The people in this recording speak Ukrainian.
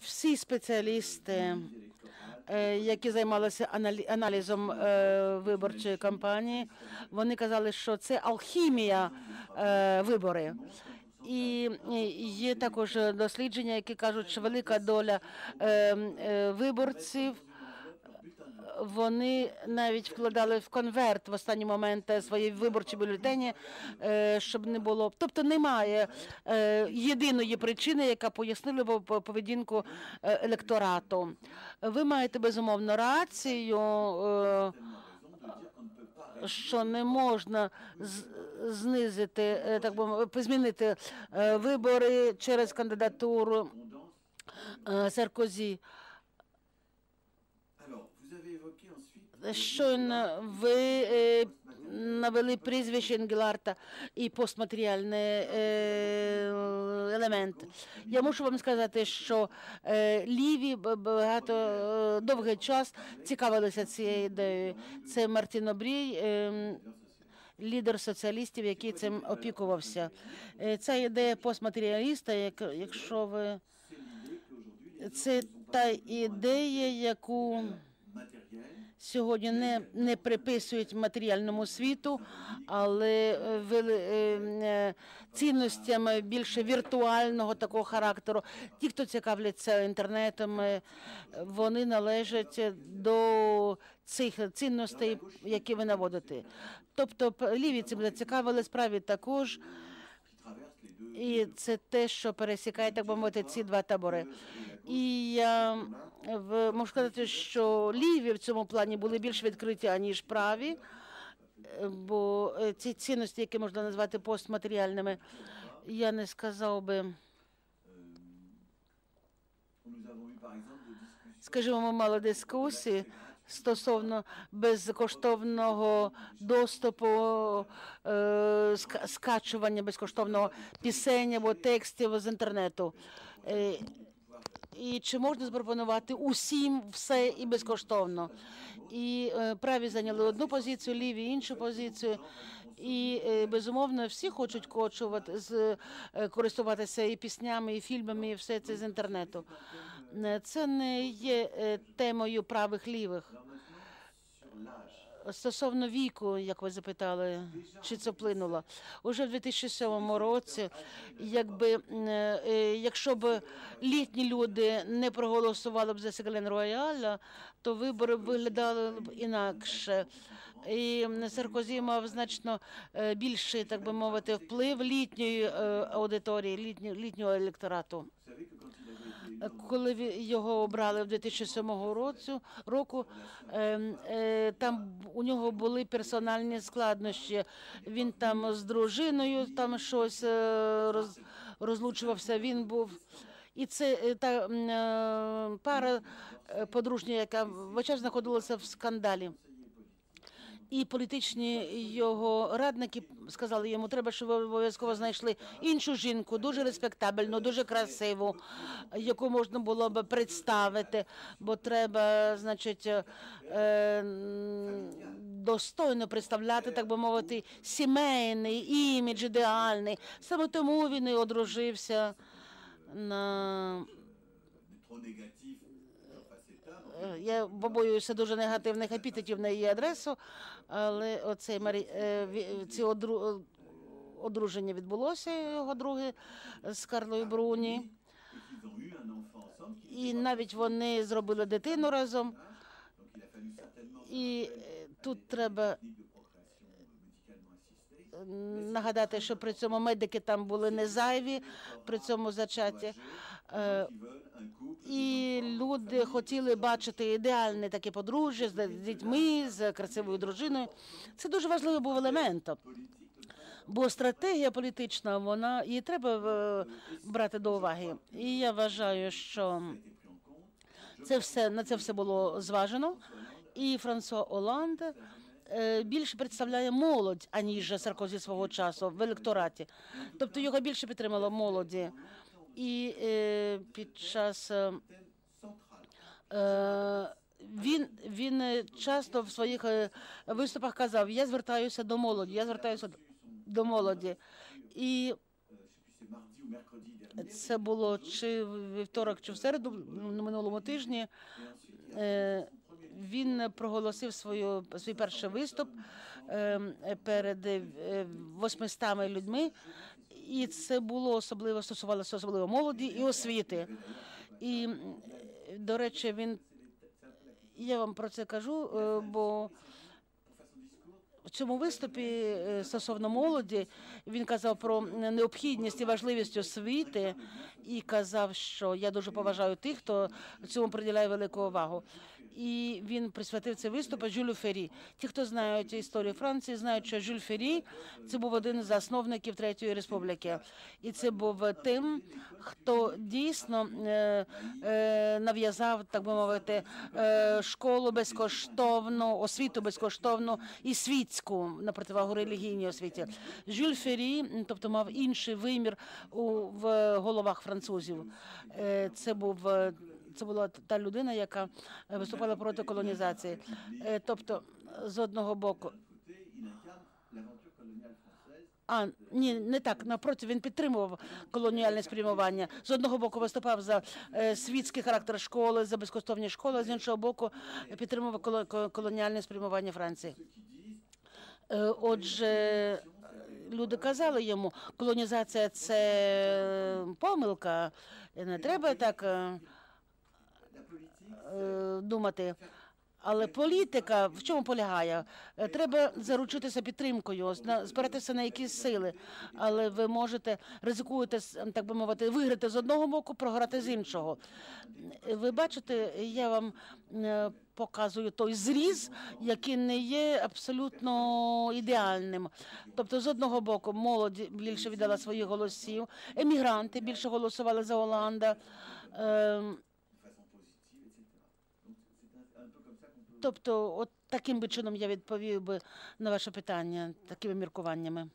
всі спеціалісти, е, які займалися аналізом е, виборчої кампанії, вони казали, що це алхімія е, вибори. І є також дослідження, які кажуть, що велика доля е, е, виборців вони навіть вкладали в конверт в останні моменти свої виборчі бюлетені, е, щоб не було. Тобто немає е, єдиної причини, яка пояснила б поведінку е, електорату. Ви маєте безумовно рацію. е, що не можна знизити, е, так би змінити е, вибори через кандидатуру е, Саркозі. Щойно ви е, навели прізвище Енгеларта і постматеріальний е, елемент. Я мушу вам сказати, що е, ліві багато довгий час цікавилися цією ідеєю. Це Мартін Обрій. Лідер соціалістів, який цим опікувався. Ця ідея постматеріаліста, як, якщо ви це та ідея, яку сьогодні не, не приписують матеріальному світу, але е, вели- е, е, цінностям більше віртуального такого характеру. Ті, хто цікавляться інтернетом, вони належать до цих цінностей, які ви наводите. Тобто ліві цим зацікавили, справі також. І це те, що пересікає, так би мовити, ці два табори. І я можу сказати, що ліві в цьому плані були більш відкриті, аніж праві, е, бо е, ці цінності, які можна назвати постматеріальними, я не сказав би. Скажімо, ми мали дискусії стосовно безкоштовного доступу, е, скачування безкоштовного пісень або текстів з інтернету. І чи можна запропонувати усім все і безкоштовно? І е, праві зайняли одну позицію, ліві іншу позицію. І е, безумовно всі хочуть кочувати з е, користуватися і піснями, і фільмами, і все це з інтернету. Це не є темою правих лівих. Стосовно віку, як ви запитали, чи це вплинуло? Уже в 2007 році, якби е, е, якщо б літні люди не проголосували б за Сегален Рояля, то вибори виглядали б інакше. І Саркозі мав значно е, більший, так би мовити, вплив літньої аудиторії, літнього електорату. Коли його обрали в 2007 році, року, ем, е, там у нього були персональні складнощі. Він там з дружиною там щось е, роз, розлучувався. Він був. І це е, та пара подружня, яка час знаходилася в скандалі. І політичні його радники сказали йому, треба, щоб ви обов'язково знайшли іншу жінку, дуже респектабельну, дуже красиву, яку можна було б представити, бо треба, значить, е, достойно представляти, так би мовити, сімейний імідж ідеальний. Саме тому він і одружився на Я побоююся дуже негативних епітетів на її адресу, але оцей Марі... е, ці одру... одруження відбулося його друге з Карлою Бруні. І навіть вони зробили дитину разом. І е, тут треба нагадати, що при цьому медики там були не зайві при цьому. Е, couple І люди хотіли бачити ідеальне таке подружжя з дітьми, з красивою дружиною. Це дуже важливий був елементом. Бо стратегія політична, вона її треба е, брати до уваги. І я вважаю, що це все на це все було зважено. І Франсуа Оланд е, більше представляє молодь, аніж Саркозі свого часу в електораті. Тобто його більше підтримало молоді. І е, під час Він, він е, часто в своїх е, виступах казав: я звертаюся до молоді, я звертаюся до молоді. І. Це було чи вівторок, чи в середу на минулому тижні. Е, Він проголосив свою свій перший виступ е, перед е, 800 людьми, і це було особливо стосувалося особливо молоді і освіти. І до речі, він я вам про це кажу, е, бо в цьому виступі е, стосовно молоді він казав про необхідність і важливість освіти і казав, що я дуже поважаю тих, хто цьому приділяє велику увагу. І він присвятив цей виступ Жюлю Фері. Ті, хто знають історію Франції, знають, що Жюль Фері це був один з засновників Третьої республіки, і це був тим, хто дійсно е, е, нав'язав, так би мовити, е, школу безкоштовну, освіту безкоштовну і світську на противагу релігійній освіті. Жюль Фері, тобто, мав інший вимір у в головах французів. Е, Це був е, це була та людина, яка е, виступала проти колонізації. Е, Тобто, з одного боку, а ні, не так. Навпроти він підтримував колоніальне спрямування. З одного боку виступав за е, світський характер школи, за безкоштовні школи. З іншого боку, підтримував коло- ко- колоніальне спрямування Франції. Отже, люди казали йому, колонізація це помилка. Не треба так думати. Але політика в чому полягає? Е, Треба заручитися підтримкою, спиратися на якісь сили. Але ви можете ризикуєте, так би мовити, виграти з одного боку, програти з іншого. Е, Ви бачите, я вам е, показую той зріз, який не є абсолютно ідеальним. Тобто, з одного боку, молодь більше віддала своїх голосів, емігранти більше голосували за Оланда. Тобто, от таким би чином я відповів би на ваше питання, такими міркуваннями.